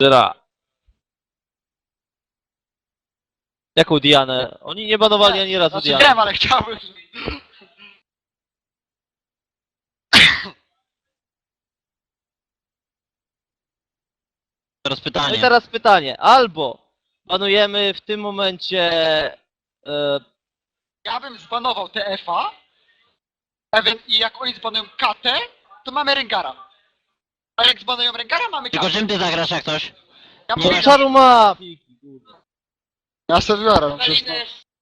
Dyra. Jaką Dianę? Oni nie banowali ani razu Znaczy Diany. wiem, ale chciałbym. Teraz No pytanie. i teraz pytanie. Albo banujemy w tym momencie... E, Ja bym zbanował TF-a. Ewen- I jak oni zbanują KT, to mamy Rengara. A jak zbanują Rengara, mamy Tylko KT. czym ty zagrasz jak coś? Ja no mówię, czaru ma! Ja sobie biorę. no to-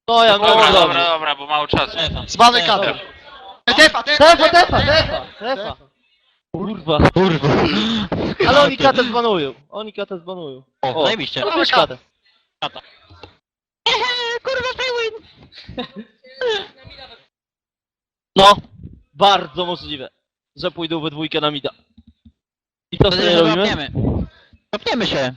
To ja Dobra, mówię. dobra, dobra, bo mało czasu. KT. dobra. TF-a, Tefa, tefa, tefa, tefa. Kurwa. Kurwa. Ale oni katę zbanują. Oni katę zbanują. O, O. zajebiście. No weź katę. Kurwa, win. No, bardzo możliwe, że pójdą we dwójkę na mida. I co wtedy robimy? Kopniemy. Kopniemy się.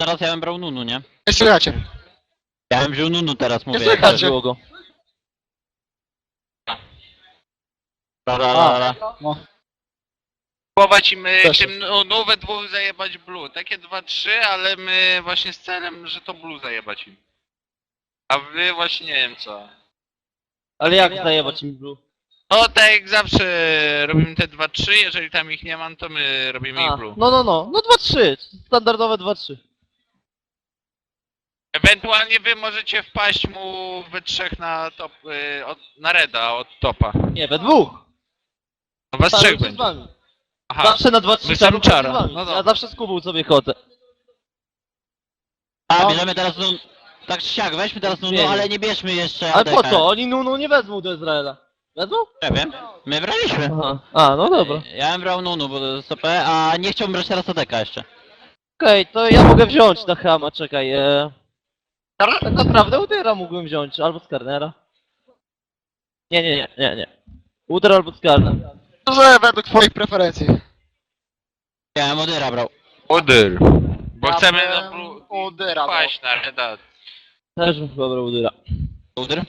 Teraz ja bym brał Nunu, nie? Nie słychajcie. Ja bym wziął Nunu teraz, mówię. słychać. Tak było go. Dobra. Próbować im y, Też tym no, no, we dwóch zajebać blue. Takie 2-3, ale my właśnie z celem, że to blue zajebać im. A wy właśnie nie wiem co. Ale jak zajebać im blue? No tak jak zawsze robimy te 2-3, jeżeli tam ich nie mam, to my robimy A, ich blue. no no no, no 2-3, standardowe 2-3. Ewentualnie wy możecie wpaść mu we trzech na top, y, od, na reda od topa. Nie, we dwóch. No was Staram trzech się z będzie. wami. Aha, Zawsze na 2-3 My staram sam się z czara. No Ja dobra. zawsze z Kubą sobie chodzę. A, No. bierzemy teraz Nunu. Tak czy siak, weźmy teraz Nunu, Nie. ale nie bierzmy jeszcze Ale po ADK. co? Oni Nunu nie wezmą do Izraela. Wezmą? Nie wiem. My braliśmy. Aha. A, no dobra. Ja bym brał Nunu, bo to jest OP, a nie chciałbym brać teraz ADK jeszcze. Okej, to ja mogę wziąć na Hama, czekaj. E... Tak naprawdę Udera mógłbym wziąć, albo Skarnera. Nie, nie, nie, nie, nie. Uder albo Skarner. To że według twoich preferencji. Ja bym Odyra brał. Udyr. Bo chcemy do bo wpaść na. Też bym chyba brał Udera. Udyr?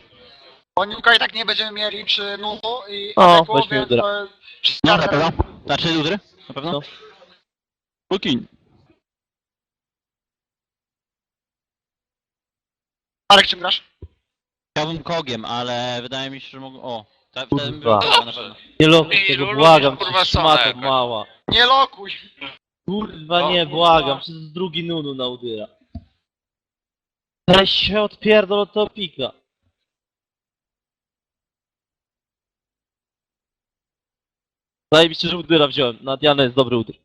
Oniuka i tak nie będziemy mieli przy Nuhu i O, Adeku, weźmy więc Udyra. to No, na pewno. Znaczy Udyr? Na pewno? No. Lukin. Marek, czym grasz? Chciałbym kogiem, ale wydaje mi się, że mogą... O, tak, wtedy bym Kurwa. brał koga na pewno. Nie lokuj Ej, tego, błagam kurwa, cię, szmato mała. Nie lokuj! Kurwa No, nie, kurwa. błagam, przez drugi Nunu na Udyra. Weź się odpierdol od tego pika. Zajebiście, że Udyra wziąłem. Na Dianę jest dobry Udyr.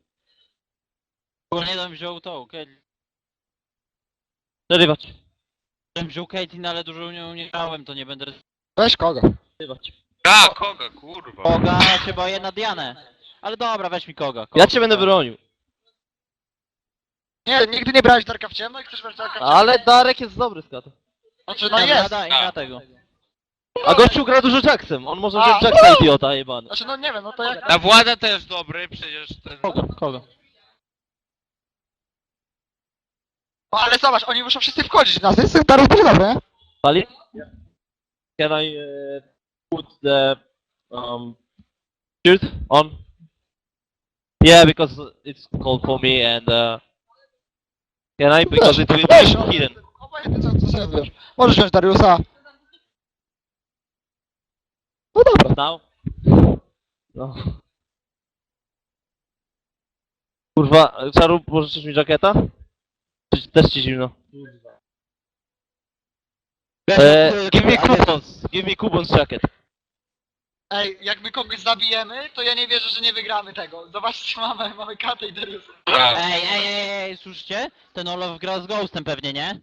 Ogólnie tam wziął to, okej. Przerywać. Bym wziął Caitlyn, ale dużo nią nie grałem, to nie będę... Weź kogo? Przerywać. A, koga, kurwa. Koga się boję na Dianę. Ale dobra, weź mi koga. koga Ja cię będę bronił. Nie, nigdy nie brałeś Darka w ciemno i chcesz brać Darka w ciemno? Ale Darek jest dobry z katą. Znaczy, no jest! Da, i A. na tego. A gościu gra dużo Jacksem. On może A. wziąć Jacksa idiota jebany. Znaczy, no nie wiem, no to jak... Na Włada też dobry, przecież ten... Kogo? Kogo? No ale zobacz, oni muszą wszyscy wchodzić jest Darek będzie dobry, nie? Pali? Can I uh, put the um, shirt on? Yeah, because it's cold for me and uh, Because it will Weź, no. hidden. Obojętnie co, co sobie wiesz. Możesz wziąć Dariusa. No dobra. Now? No. Kurwa, Czaru, pożyczysz mi jakieta? Czy też ci zimno? E, give me coupons, give me coupons jacket. Ej, jak my kogoś zabijemy, to ja nie wierzę, że nie wygramy tego. Zobaczcie, mamy, mamy Katę i Dariusa. A, Ej, ej, ej, ej, słyszycie? Ten Olaf gra z Ghostem pewnie, nie?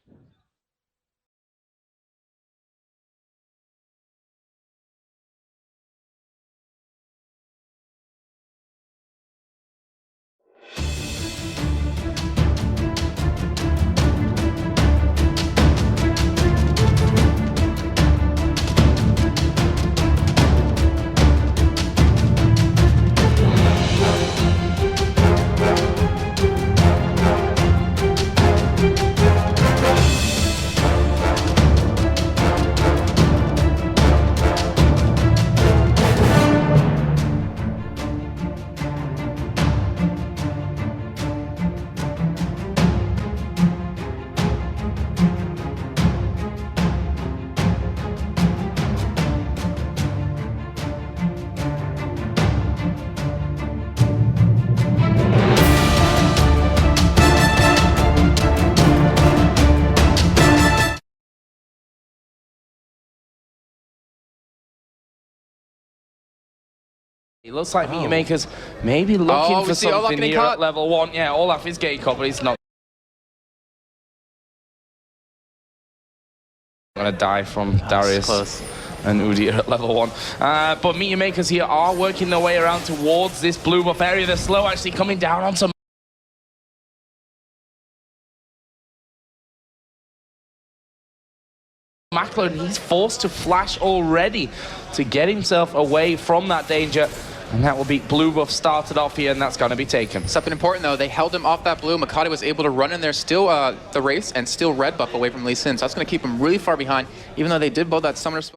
It looks like Meter Makers maybe looking Oh, we for see Olaf something getting here caught. at level one. Yeah, Olaf is getting caught, but he's not. Gonna die from Darius close. and Udyr at level one. Uh, but Meteor Makers here are working their way around towards this blue buff area. They're slow actually coming down onto Macklin. He's forced to flash already to get himself away from that danger. And that will be blue buff started off here, and that's going to be taken. Something important though, they held him off that blue. Makati was able to run in there, still uh, the race, and still red buff away from Lee Sin. So that's going to keep him really far behind, even though they did blow that summoner spell.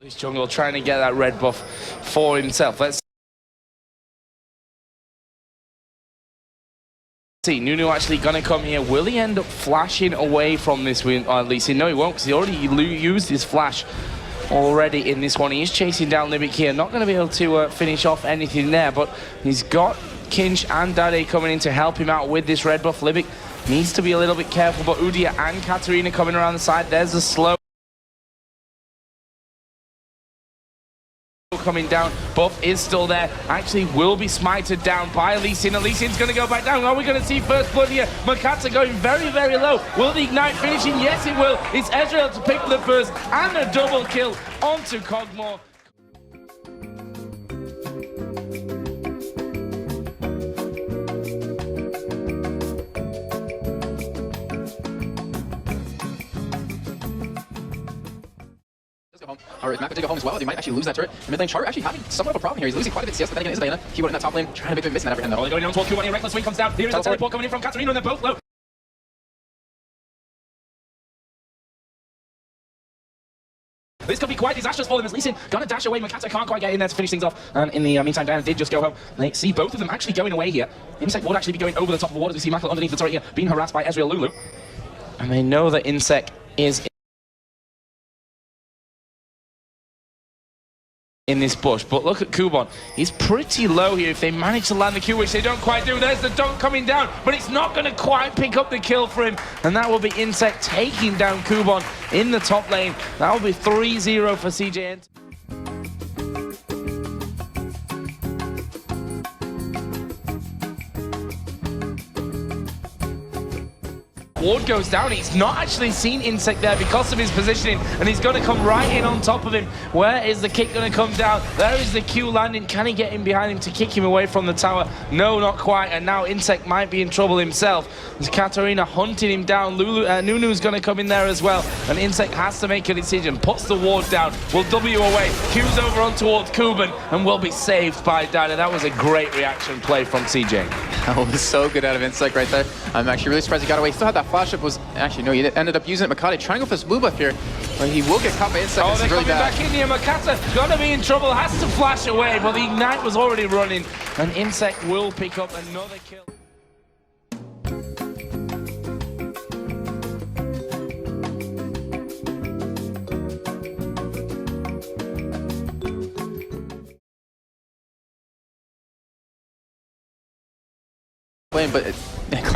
This jungle trying to get that red buff for himself. Let's see. Nunu actually to come here. Will he end up flashing away from this win? Or at least, no, he won't because he already used his flash already in this one. He is chasing down Limbic here. Not to be able to uh, finish off anything there, but he's got Kinch and Dade coming in to help him out with this red buff. Libic needs to be a little bit careful, but Udia and Katarina coming around the side. There's a slow. Coming down. Buff is still there. Actually will be smited down by Sin. Lee going to go back down. Are we going to see first blood here? Makata going very, very low. Will the Ignite finishing? Yes, it will. It's Ezreal to pick the first and a double kill onto Cogmore. Does go home. Or is Maka to go home as well? They might actually lose that turret. And mid lane Char actually having somewhat of a problem here. He's losing quite a bit of CS, but then again, it is Diana. He would in that top lane, trying to make a miss in that every hand though. Only going down towards Q1 here. Reckless Wing comes down. Here is the Teleport. teleport coming in from Katarina, and they're both low. This could be quite disastrous for them as Lee Sin gonna dash away. Makata can't quite get in there to finish things off. And in the uh, meantime, Diana did just go home. They see both of them actually going away here. Insect would actually be going over the top of the ward as we see Macklin underneath the turret here, being harassed by Ezreal Lulu. And they know that Insect is in this bush. But look at Kubon. He's pretty low here. If they manage to land the Q, which they don't quite do, there's the dunk coming down. But it's not going to quite pick up the kill for him. And that will be Insect taking down Kubon in the top lane. That will be 3-0 for CJN. Ward goes down. He's not actually seen Insect there because of his positioning, and he's going to come right in on top of him. Where is the kick going to come down? There is the Q landing. Can he get in behind him to kick him away from the tower? No, not quite. And now Insect might be in trouble himself. There's Katarina hunting him down. Lulu, uh, Nunu's going to come in there as well, and Insect has to make a decision. Puts the ward down. Will W away. Q's over on towards Kuban, and will be saved by Dana. That was a great reaction play from CJ. That was so good out of Insect right there. I'm actually really surprised he got away. He still had that flash up. Was actually no, he ended up using it. Makati trying to go for this blue buff here, but he will get caught by Insect. Oh, they're really coming bad. back in here. Makata gonna be in trouble. Has to flash away, but the ignite was already running, and Insect will pick up another kill. Lane,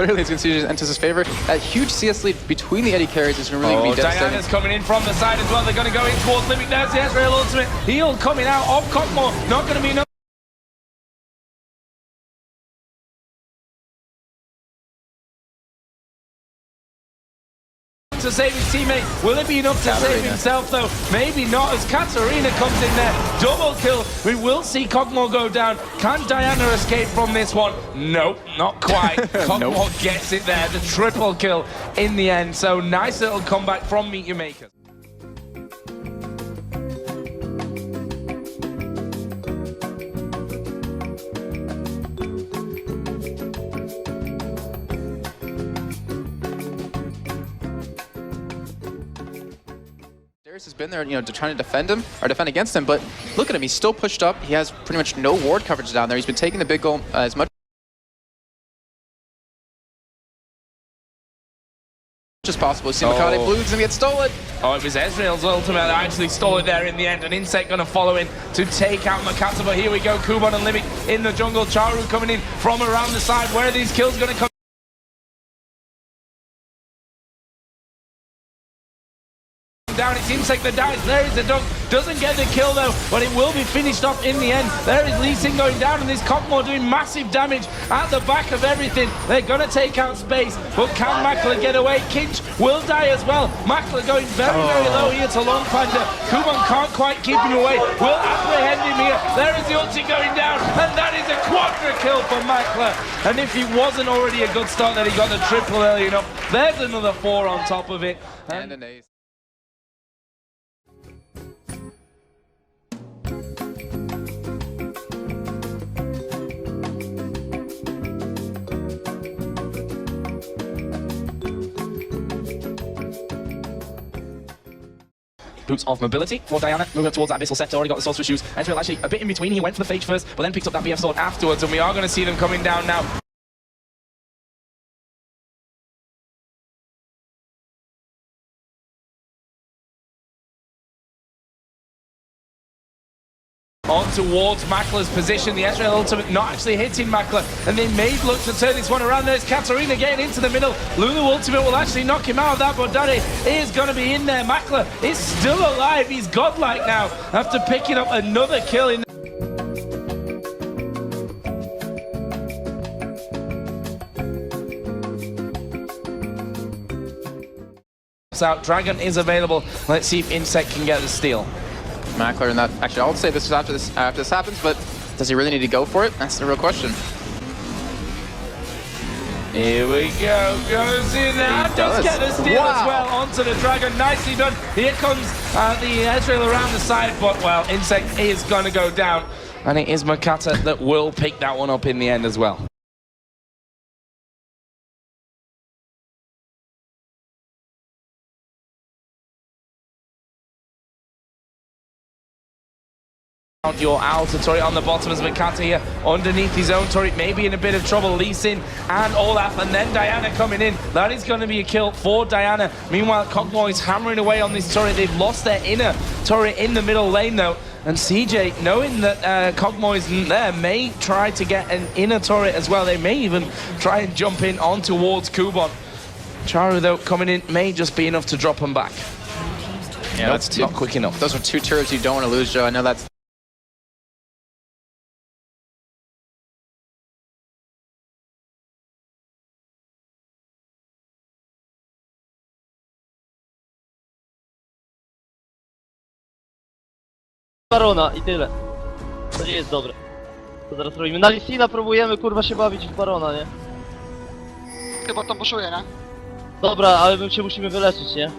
clearly it's going to enters his favor. That huge CS lead between the Eddie carries is going to really Oh, be devastating. Diana's coming in from the side as well. They're gonna go in towards Limit. There's the Ezreal ultimate. Heal coming out of Cockmore. Not gonna be enough. To save his teammate. Will it be enough to save himself though? Maybe not as Katarina comes in there. Double kill. We will see Cogmore go down. Can Diana escape from this one? Nope, not quite. Cogmore gets it there. The triple kill in the end. So nice little comeback from Meteor Makers. Been there, you know, to trying to defend him or defend against him, but look at him. He's still pushed up. He has pretty much no ward coverage down there. He's been taking the big goal uh, as much as possible. See Makati Oh. Blue's gonna get stolen. Oh, it was Ezreal's ultimate that actually stole it there in the end. An Insect going to follow in to take out Makata. But here we go. Kuban and Limit in the jungle. Charu coming in from around the side. Where are these kills going to come? Down. It's Insect that dies. There is the dunk. Doesn't get the kill though, but it will be finished off in the end. There is Lee Sin going down, and this Cockmore doing massive damage at the back of everything. They're gonna take out space, but can Mackler get away? Kinch will die as well. Mackler going very, very oh. low here to Long Panda. Kuban can't quite keep him away. Will apprehend him here. There is the ulti going down, and that is a quadra kill for Mackler. And if he wasn't already a good start, that he got the triple early enough, there's another four on top of it. And an ace. Boots of mobility for Diana, moving up towards that Abyssal Set, already got the Sorcerer Shoes. Ezreal actually a bit in between, he went for the Phage first, but then picked up that BF Sword afterwards, and we are going to see them coming down now. Towards Makler's position, the Ezreal ultimate not actually hitting Makler, and they may look to turn this one around. There's Katarina getting into the middle. Lulu ultimate will actually knock him out of that, but Daddy is going to be in there. Makler is still alive. He's godlike now after picking up another kill in. Out. Dragon is available. Let's see if Insect can get the steal. Mackler and that. Actually, I'll say this is after this after this happens, but does he really need to go for it? That's the real question. Here we go, goes in there, does does. get the steal as well onto the dragon, nicely done. Here comes uh, the Ezreal around the side, but well, Insect is going to go down, and it is Makata that will pick that one up in the end as well. Your outer turret on the bottom as Makata here underneath his own turret, maybe in a bit of trouble. Lee Sin and Olaf, and then Diana coming in. That is going to be a kill for Diana. Meanwhile, Cockmore is hammering away on this turret. They've lost their inner turret in the middle lane though. And CJ, knowing that uh, Cogmore isn't there, may try to get an inner turret as well. They may even try and jump in on towards Kubon. Charu, though, coming in may just be enough to drop him back. Yeah, that's Not quick enough. Those are two turrets you don't want to lose, Joe. I know that's Barona i tyle. To nie jest dobre. Co teraz robimy? Na Lisina próbujemy kurwa się bawić w Barona, nie? Chyba to poszuje, nie? Dobra, ale my się musimy wyleczyć, nie?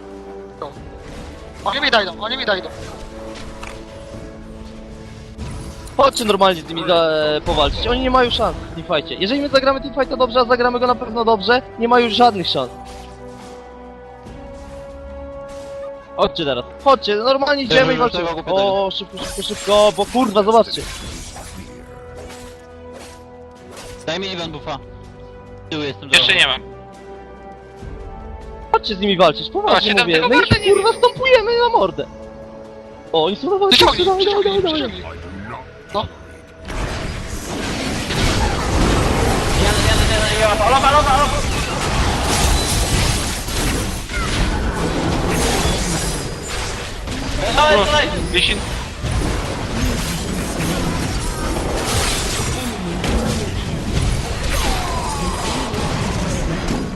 Oni mi dajdą, oni mi dajdą. Chodźcie normalnie z nimi za, e, powalczyć. Oni nie mają szans w teamfightie. Jeżeli my zagramy teamfight to dobrze, a zagramy go na pewno dobrze, nie ma już żadnych szans. Chodźcie teraz, chodźcie, normalnie idziemy i walczymy. O, szybko, szybko, szybko, bo kurwa, zobaczcie. Daj mi Iwan buffa. Tył jestem Jeszcze nie mam. Chodźcie z nimi walczyć, poważnie Właśnie, tam mówię. tego My ich nie kurwa stąpujemy na mordę. O, oni są na walce, Przyciągnij, dawaj, dawaj, przyciągnij, dawaj, dawaj. No. Jeśli...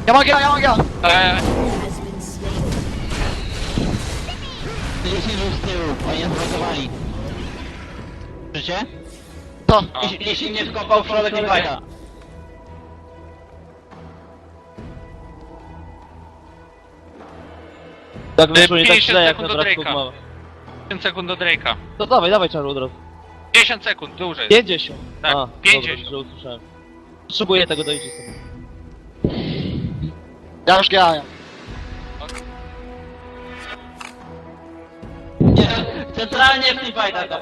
Ja mogę, ja mogę. E, 10 już z tyłu, oni nas blokowali. Słyszycie? To. Jeśli, jeśli mnie wkopał w środek nie fajda. Tak wyszło nie tak 50 źle jak na bratku Drake'a. Mama. 10 sekund do Drake'a. To dawaj, dawaj czaru od razu. 50 sekund, dłużej. 50. Tak, A, 50. Dobra, że usłyszałem. Potrzebuję tego dojść sobie. Ja już GA. Centralnie w tym fajda.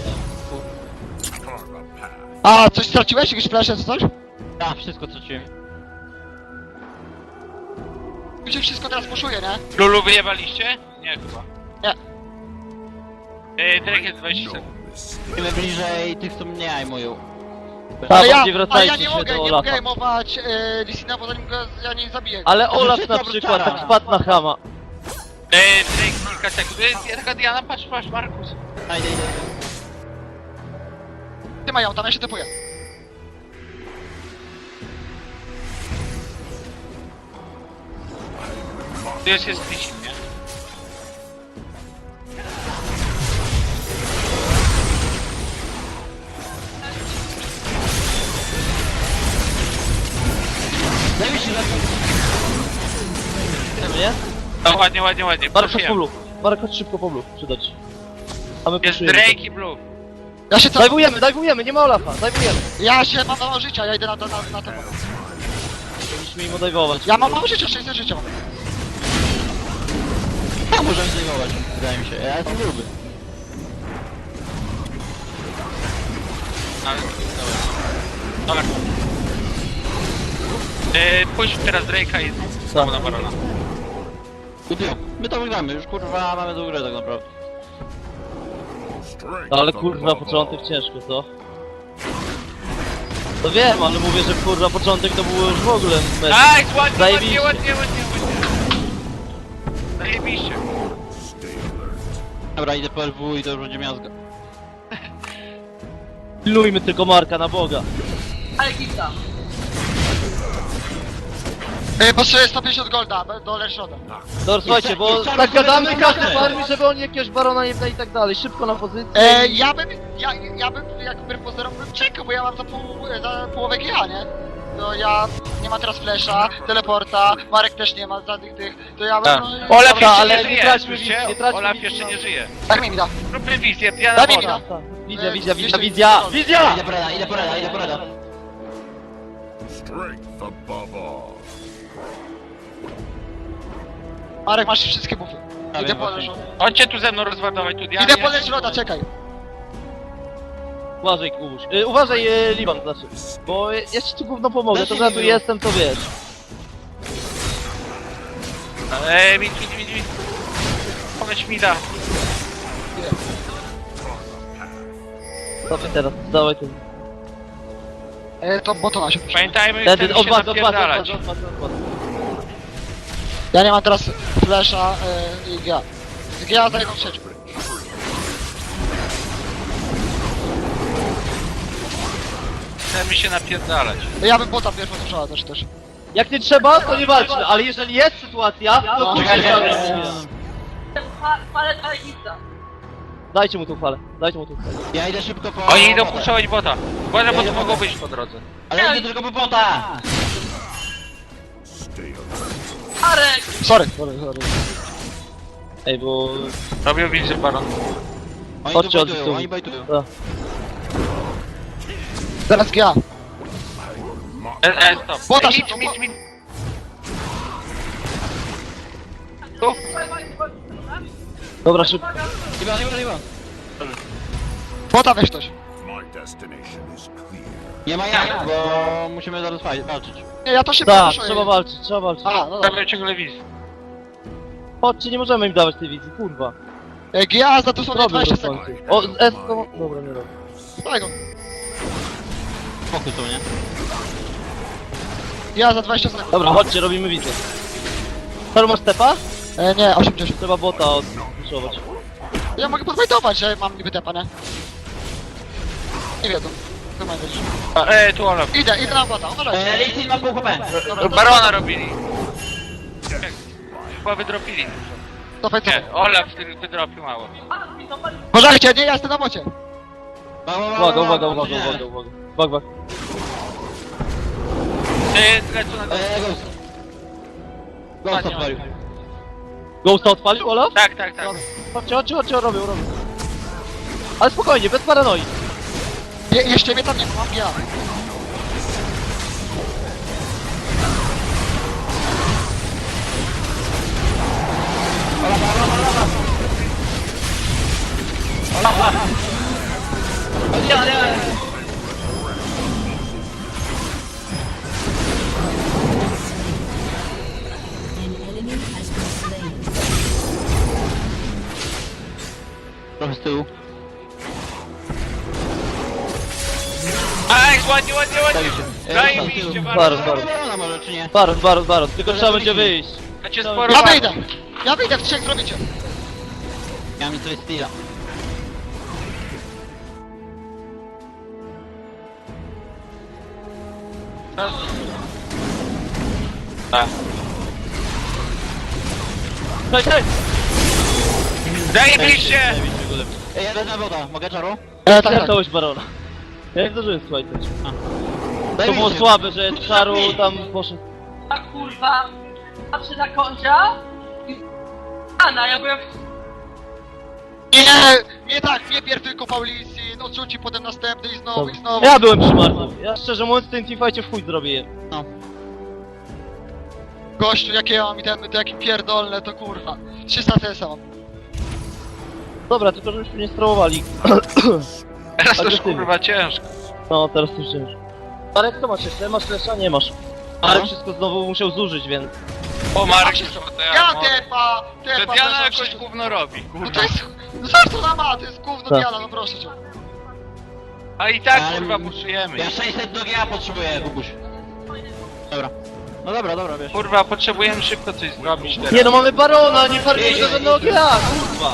A, coś straciłeś? Jakieś flasze czy coś? Tak, wszystko co czułem. Mi się wszystko teraz poszuje, nie? Lulu wyjebaliście? Nie chyba. Nie. E, Drake jest 20 sekund. Idziemy bliżej tych co mnie ajmują. Ale ja, bardziej ale wracajcie ja nie się mogę, do nie Olafa. mogę ejmować e, Lisina, bo zanim go ja nie zabiję. Ale Olaf na przykład tak wpadł na chama. E, Drake kilka sekund. Jest taka Diana, patrz, patrz, Markus. A, idę, idę. Ty mają, tam ja się typuję. Tu jest, jest Lisin, nie? Daj mi się lepiej. Chcemy, nie? No ładnie, ładnie, ładnie. Marek, chodź po blue. Marek, chodź szybko po blue, przydać. A my Jest. Drake i Blue. Ja się co? Dajwujemy, dajwujemy, nie ma Olafa, dajwujemy. Ja się mam mało życia, ja idę na to, na, na to. Powinniśmy im odajwować. Ja mam mało życia, 600 życia mam. Ja możemy zdejmować, wydaje mi się. Ja jestem gruby. Ale... Dobra. Dobra. Yy, pójdź teraz Drake'a i znowu na Barona. Kupił. My to wygramy, już kurwa mamy do gry tak naprawdę. No ale kurwa, początek ciężko, co? To wiem, ale mówię, że kurwa, początek to było już w ogóle mecz. Nice, ładnie, Zajebiście. ładnie, ładnie, ładnie, ładnie. Zajebiście. Dobra, idę po LW i to już będzie miazga. Pilnujmy tylko Marka, na Boga. Yy, potrzebuję 150 golda be- do Lershota. Dobra, słuchajcie, bo tak gadamy, każdy farmi, żeby oni jakiegoś barona nie wdali i tak dalej. Szybko na pozycję. E, ja bym, ja, ja bym jakby pozerom bym czekał, bo ja mam za, pół, za połowę GA, nie? No ja nie ma teraz flesza, teleporta, Marek też nie ma żadnych tych, to ja bym... Tak. No, Olaf jeszcze ale nie nie żyje, traćmy słyszycie? wizji, nie traćmy Olaf wizji, jeszcze no. no. Tak nie żyje. Daj mi mi da. Zróbmy wizję, Daj mi woda. mi Tak, Widzia, E, widzia, widzia, jeszcze- widzia, widzia! Idę porada, idę porada, idę porada. Strength above all. Marek, masz wszystkie bufy. Ja Idę po właśnie. Chodźcie tu ze mną rozładować tu Diana. Idę po czekaj. Uważaj, Kubuś. Y, uważaj, y, Liban, znaczy. Bo ja ci tu gówno pomogę, to że ja tu jestem, to wiesz. Eee, mit, mit, mit, mit. Pomyśl mi da. Dawaj teraz, dawaj ten. E, to botona się puszczę. Pamiętajmy, Ten, wtedy ten, się napierdalać. Ja nie mam teraz flesza e, i GA. Z GA za jedną trzecią. Chcemy się napierdalać. Ja bym bota pierwszą słyszała też też. Jak nie trzeba, to nie walczmy, ale jeżeli jest sytuacja, to No. Eee, Palę Alegista. Dajcie mu tą falę, dajcie mu tą falę. Ja idę szybko po... Oni idą bota. puszować bota. Uważaj, bo mogą być po drodze. Ale ja idę tylko po bota! Stay alert. Arek! Sorry, sorry, sorry. Ej, bo... Robią wizję baron. Oni Chodźcie tu od bajtują, oni bajtują. Ta. Teraz GA. E, e, stop. Bota Ej, bo- mit, mit. Tu. Dobra, szybko. Iwan, Iwan, Iwan. Bota weź ktoś. Destination is clear. Nie ma jak, bo musimy zaraz faj- walczyć. Nie, ja to szybko Tak, trzeba walczyć, trzeba walczyć. A, no dobra. Robią ciągle wizję. Chodźcie, nie możemy im dawać tej wizji, kurwa. E, GA za dosłownie Robię 20 to w sekund. końcu. O, z S to... Dobra, nie robię. Daj go. Spokój tu, nie? Ja za 20 sekund. Dobra, chodźcie, robimy wizję. Paru masz tepa? E, nie, 80. Trzeba bota odpiszować. Ja mogę podwajtować, że mam niby tepa, nie? Nie wiedzą. To ma być. A, E, tu Olaf. Idę, idę na bota, uważaj. Eee, Listin ma pół HP. Dobra, Barona robili. Chyba wydropili. to fajnie. Nie, Olaf wydropił mało. Uważajcie, nie, ja jestem na bocie. Uwaga, uwaga, uwaga, uwaga, uwaga. Bak, bak. Ty, lecą na górę. Eee, Ghost. Ghost odpalił. Ghosta odpalił, Olaf? Tak, tak, tak. Chodźcie, chodźcie, chodźcie, robią, robią. Ale spokojnie, bez paranoi. Je, jeszcze mnie tam nie ma, mam GA. Trochę z tyłu. Aj, ładnie, ładnie, ładnie. Eee, Zajebiście, z tyłu. bardzo. Baron, baron. Barona może, czy nie? Baron, baron, baron. Tylko trzeba będzie wyjść. Ja sporo Ja walk. wyjdę. Ja wyjdę, w trzech zrobicie. Ja mi to jest styla. Cześć, cześć! Zajebiście! Ej, jeden na woda, mogę czaru? E, tak, tak. Barona. Ja nie zdążyłem też. Daj To było się. słabe, że Czaru tam poszedł. A kurwa, patrzę na kończa i... Ana, ja byłem... Nie, nie tak, nie pierw tylko Paulisin, odrzuci potem następny i znowu, i znowu. Ja byłem przy Martu. Ja szczerze mówiąc w tym teamfightie w chuj zrobię. Gościu, jakie ja mam itemy, to jakie pierdolne, to kurwa. 300 CS mam. Dobra, tylko żebyśmy nie strolowali. Teraz to już kurwa ciężko. No, teraz to już ciężko. Marek, co masz jeszcze? Masz lesza? Nie masz. Marek wszystko znowu musiał zużyć, więc... O Marek, to ja, Ja no. tepa, Że tepa, Diana weszła jakoś krzyczy- gówno robi, No kurwa. to jest, no zobacz co ona ma, to jest gówno Tak. Diana, no proszę cię. A i tak Ale- kurwa poczujemy. Ja 600 do GA potrzebuję, Kubuś. Dobra. No dobra, dobra, wiesz. Kurwa, potrzebujemy szybko coś zrobić teraz. Nie no, mamy barona, nie farmimy żadnego GA, kurwa!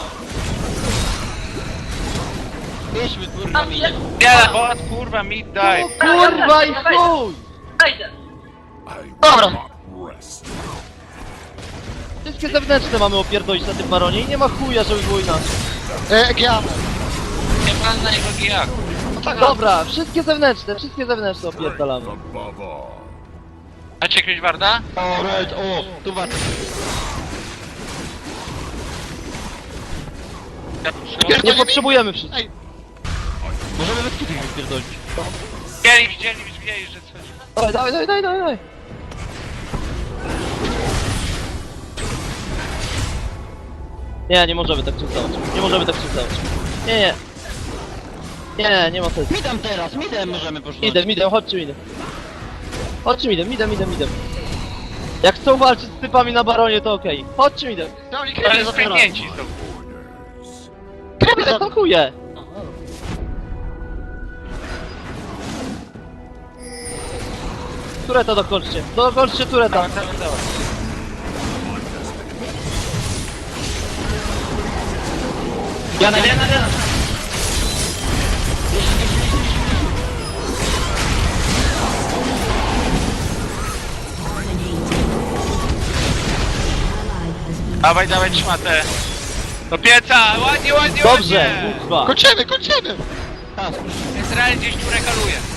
Jedźmy kurwa mi. Nie, bot, kurwa, mid daj. Kurwa i chuj! Wejdę. Dobra. Wszystkie zewnętrzne mamy opierdolić na tym baronie i nie ma chuja, żeby było inaczej. E, Giana. Nie pan na jego gijak. No tak, Dobra, wszystkie zewnętrzne, wszystkie zewnętrzne opierdalamy. All. Macie jakiegoś warda? O, red, o, tu was. Ja Nie potrzebujemy wszystkich. Możemy we wszystkich wypierdolić. Widzieli, widzieli, widzieli, że coś... Dawaj, dawaj, dawaj, dawaj, dawaj. Nie, nie możemy tak przestawać. Nie możemy tak przestawać. Nie, nie. Nie, nie ma sensu. Midem teraz, midem możemy poszukać. Idę, idę, chodźcie, idę. Chodźcie, idę, idę, idę, idę. Jak chcą walczyć z typami na baronie, to okej. Chodźcie, idę. to oni Ale spięknięci są. Orders. Krypie Tureta dokończcie. Dokończcie tureta. Jana, Jana, Jana. Dawaj, dawaj, trzymatę. Do pieca, ładnie, ładnie, Dobrze, ładnie. kurwa. Kończymy, kończymy! Izrael gdzieś tu rekaluje.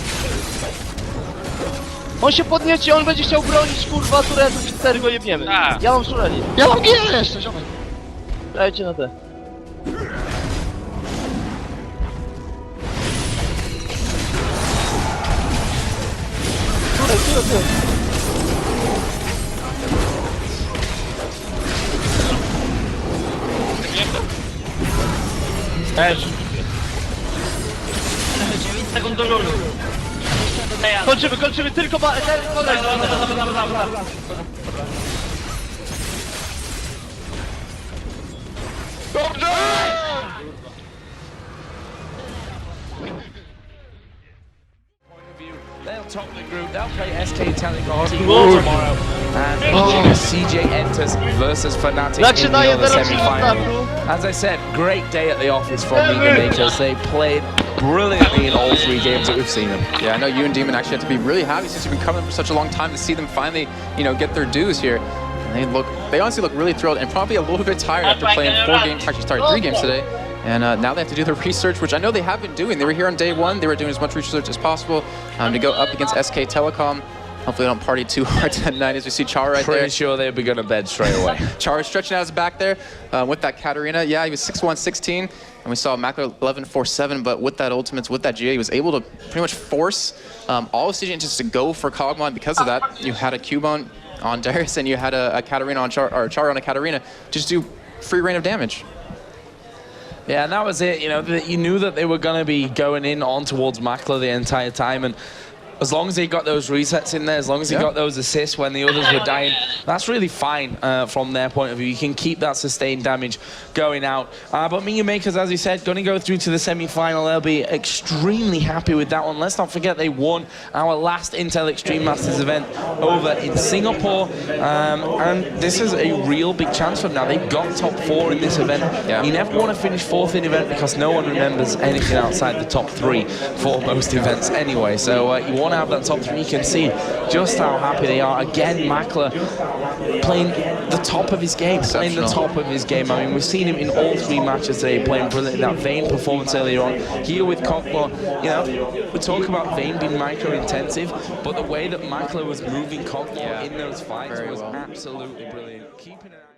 On się podnieci, on będzie chciał bronić, kurwa, turetów i cztery go jebniemy. Tak. Ja mam szureli. Ja mam Giana jeszcze, ziomek. Dajcie na te. Turek, turek, turek. Też. Tylko ba... Ten, podaj, They'll top the group. They'll play SK Telecom tomorrow. And CJ enters versus Fnatic in the other semi-final. As I said, great day at the office from Mega Makers. They played brilliantly in all three games that we've seen them. Yeah, I know you and Demon actually have to be really happy since you've been coming for such a long time to see them finally, you know, get their dues here. And they look, they honestly look really thrilled and probably a little bit tired after playing four games, actually started three games today. And uh, now they have to do their research, which I know they have been doing. They were here on day one. They were doing as much research as possible um, to go up against SK Telecom. Hopefully, they don't party too hard tonight as we see Char right Pretty there. sure they'll be going to bed straight away. Char is stretching out his back there uh, with that Katarina. Yeah, he was 6'1", 16, and we saw Macro 11, 4, 7, but with that ultimates, with that GA, he was able to pretty much force um, all of CJ just to go for Kog'Maw, and because of that, you had a Cubone on Darius, and you had a, a Katarina on Char, or Char on a Katarina, just do free reign of damage. Yeah, and that was it. You know, that you knew that they were going to be going in on towards Makler the entire time, and as long as he got those resets in there, as long as he Yeah. got those assists when the others were dying, that's really fine uh, from their point of view. You can keep that sustained damage going out. Uh, but Mia Makers, as you said, going to go through to the semi-final. They'll be extremely happy with that one. Let's not forget they won our last Intel Extreme Masters event over in Singapore, um, and this is a real big chance for them now. They've got top four in this event. Yeah. You never want to finish fourth in an event because no one remembers anything outside the top three for most events anyway. So uh, you want to have that top three. You can see just how happy they are. Again, Mackler playing the top of his game, playing the top of his game. I mean, we've seen him in all three matches today, playing brilliant. That Vayne performance earlier on, here with Cockball, you know, we talk about Vayne being micro-intensive, but the way that Mackler was moving Cockball Yeah. in those fights was well. absolutely brilliant. Keeping eye-